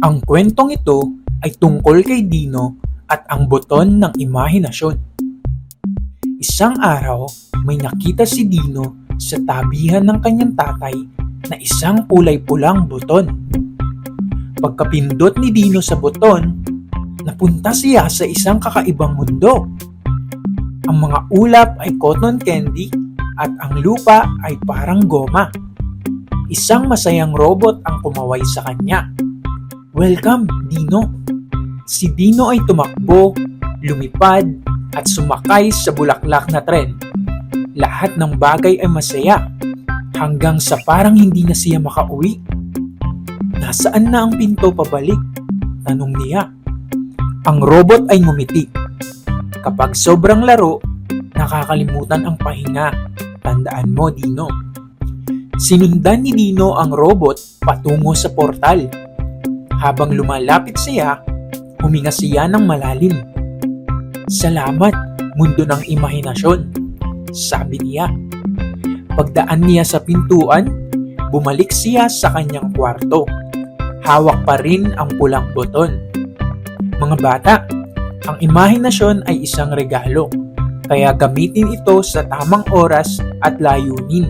Ang kwentong ito ay tungkol kay Dino at ang buton ng imahinasyon. Isang araw, may nakita si Dino sa tabihan ng kanyang tatay na isang kulay pulang buton. Pagkapindot ni Dino sa buton, napunta siya sa isang kakaibang mundo. Ang mga ulap ay cotton candy at ang lupa ay parang goma. Isang masayang robot ang kumaway sa kanya. Welcome, Dino! Si Dino ay tumakbo, lumipad, at sumakay sa bulaklak na tren. Lahat ng bagay ay masaya, hanggang sa parang hindi na siya makauwi. Nasaan na ang pinto pabalik? Tanong niya. Ang robot ay ngumiti. Kapag sobrang laro, nakakalimutan ang pahinga. Tandaan mo, Dino. Sinundan ni Dino ang robot patungo sa portal. Habang lumalapit siya, huminga siya ng malalim. Salamat, mundo ng imahinasyon, sabi niya. Pagdaan niya sa pintuan, bumalik siya sa kanyang kwarto. Hawak pa rin ang pulang buton. Mga bata, ang imahinasyon ay isang regalo, kaya gamitin ito sa tamang oras at layunin.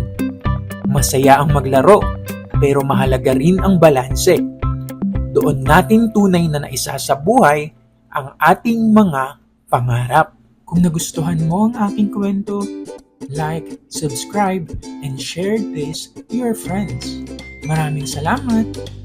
Masaya ang maglaro, pero mahalaga rin ang balanse. Doon natin tunay na naisa sa buhay ang ating mga pangarap. Kung nagustuhan mo ang aking kwento, like, subscribe, and share this to your friends. Maraming salamat!